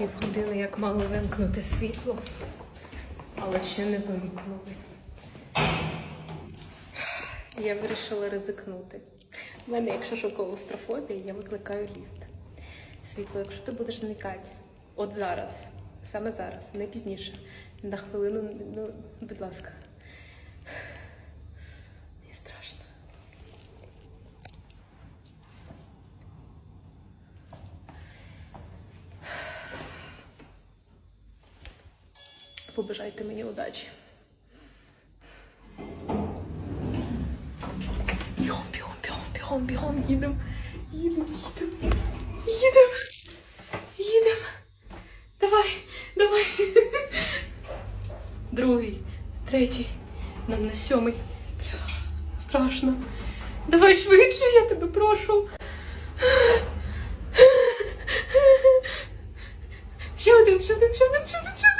Півгодини як мало вимкнути світло, але ще не вимкнули. Я вирішила ризикнути. У мене, якщо що клаустрофобія, я викликаю ліфт. Світло, якщо ти будеш зникати, от зараз, саме зараз, не пізніше, на хвилину, ну, будь ласка. Мені страшно. Побажайте мені удачі. Бігом, бігом, бігом, бігом, бігом, їдемо. Їдемо, їдемо. Їдемо. Їдемо. Давай, давай. Другий, третій, нам на сьомий. Страшно. Давай швидше, я тебе прошу. Ще один, ще один, ще один, ще один, ще один.